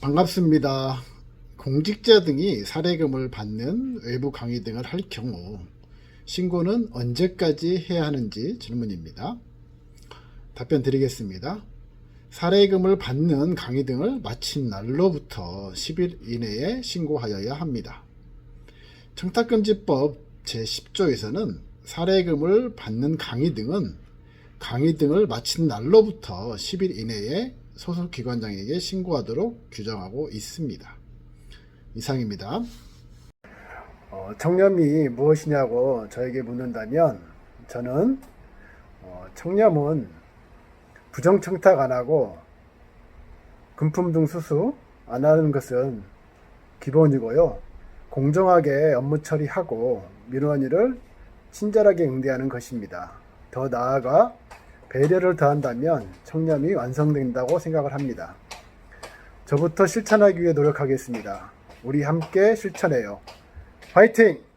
반갑습니다. 공직자 등이 사례금을 받는 외부 강의 등을 할 경우 신고는 언제까지 해야 하는지 질문입니다. 답변 드리겠습니다. 사례금을 받는 강의 등을 마친 날로부터 10일 이내에 신고하여야 합니다. 청탁금지법 제10조에서는 사례금을 받는 강의 등은 강의 등을 마친 날로부터 10일 이내에 소속 기관장에게 신고하도록 규정하고 있습니다. 이상입니다. 어, 청렴이 무엇이냐고 저에게 묻는다면 저는 어, 청렴은 부정청탁 안 하고 금품 등 수수 안 하는 것은 기본이고요. 공정하게 업무 처리하고 일을 친절하게 응대하는 것입니다. 더 나아가 배려를 더한다면 청렴이 완성된다고 생각을 합니다. 저부터 실천하기 위해 노력하겠습니다. 우리 함께 실천해요. 화이팅!